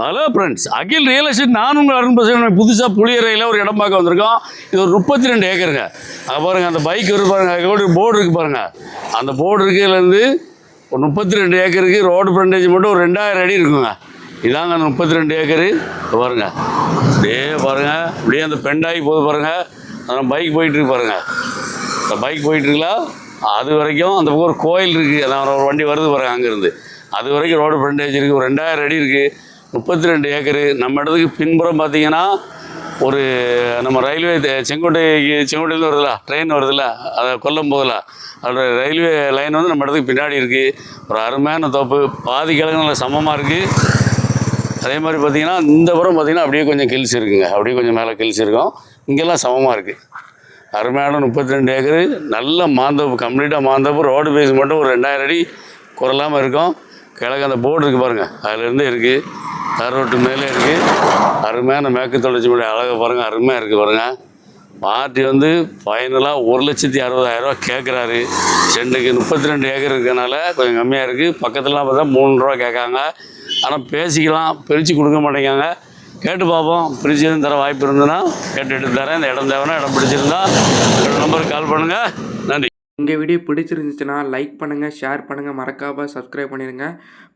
Hello friends Akhil real estate நான் உங்கள் அருண் பசங்க புதுசாக புளியறையில் ஒரு இடம் பார்க்க வந்திருக்கோம். இது ஒரு முப்பத்தி ரெண்டு ஏக்கருங்க. அங்கே பாருங்கள் அந்த பைக் இருக்கு பாருங்கள் அங்கே ஒரு போர்டு இருக்குது பாருங்கள் அந்த போர்டு இருக்கிறதுலேருந்து ஒரு முப்பத்தி ரெண்டு ஏக்கருக்கு ரோடு ஃப்ரண்டேஜ் மட்டும் ஒரு ரெண்டாயிரம் அடி இருக்குங்க. இதாங்க அந்த முப்பத்தி ரெண்டு ஏக்கரு. பாருங்கள் பாருங்க. அப்படியே பாருங்கள் அப்படியே அந்த பெண்டாகி போகுது பாருங்கள் அந்த பைக் போயிட்டுருக்கு பாருங்கள் அந்த இந்த பைக் போயிட்டுருங்களா அது வரைக்கும் அந்த பக்கம் ஒரு கோயில் இருக்குது அதான் ஒரு வண்டி வருது பாருங்கள் அங்கேருந்து. அது வரைக்கும் ரோடு ஃப்ரண்டேஜ் இருக்குது ஒரு ரெண்டாயிரம் அடி இருக்குது முப்பத்தி ரெண்டு ஏக்கரு. நம்ம இடத்துக்கு பின்புறம் பார்த்தீங்கன்னா ஒரு நம்ம ரயில்வே தே- செங்கோட்டை செங்கோட்டையில் வருதுல ட்ரெயின் வருதுல அதை கொல்லம் போதில் அதோட ரயில்வே லைன் வந்து நம்ம இடத்துக்கு பின்னாடி இருக்குது ஒரு அருமையான தோப்பு. பாதி கிழங்கு நல்லா சமமாக இருக்குது அதே மாதிரி பார்த்தீங்கன்னா இந்த புறம் பார்த்தீங்கன்னா அப்படியே கொஞ்சம் கில்ஸ் இருக்குங்க. அப்படியே கொஞ்சம் மேலே கில்ஸ் இருக்கும். இங்கெல்லாம் சமமாக இருக்குது அருமையான முப்பத்தி ரெண்டு ஏக்கரு. நல்ல மாந்தோப்பு கம்ப்ளீட்டாக மாந்தோப்பு. ரோடு பேஸ் மட்டும் ஒரு ரெண்டாயிரம் அடி குறலாமல் இருக்கும். கிழக்கு அந்த போர்டு இருக்குது பாருங்கள் அதுலேருந்து இருக்குது தார் ரோட்டு மேலே இருக்குது அருமையான மேற்கு தொடர்ச்சி மொழி அழகாக பாருங்கள் அருமையாக இருக்குது பாருங்கள் பார்ட்டி வந்து ஃபைனலாக ஒரு லட்சத்தி அறுபதாயிரரூவா கேட்குறாரு சென்ட்டுக்கு முப்பத்தி ரெண்டு ஏக்கர் இருக்கனால கொஞ்சம் கம்மியாக இருக்குது பக்கத்துலலாம் பார்த்தா மூணு ரூபா கேட்காங்க. ஆனால் பேசிக்கலாம் பிரித்து கொடுக்க மாட்டேங்காங்க. கேட்டு பார்ப்போம். பிரித்து எதுவும் தர வாய்ப்பு இருந்ததுன்னா கேட்டு எடுத்து தரேன். இந்த இடம் தேவைன்னா இடம் பிடிச்சிருந்தா என்னோடய நம்பருக்கு கால் பண்ணுங்கள் நன்றி. உங்கள் வீடியோ பிடிச்சிருந்துச்சுன்னா லைக் பண்ணுங்கள் ஷேர் பண்ணுங்கள் மறக்காமல் சப்ஸ்கிரைப் பண்ணிடுங்க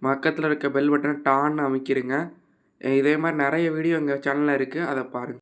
பக்கத்தில் இருக்க பெல் பட்டனை டான்னு அமைக்கிடுங்க இதே மாதிரி நிறைய வீடியோ எங்கள் சேனலில் இருக்குது அதை பாருங்கள்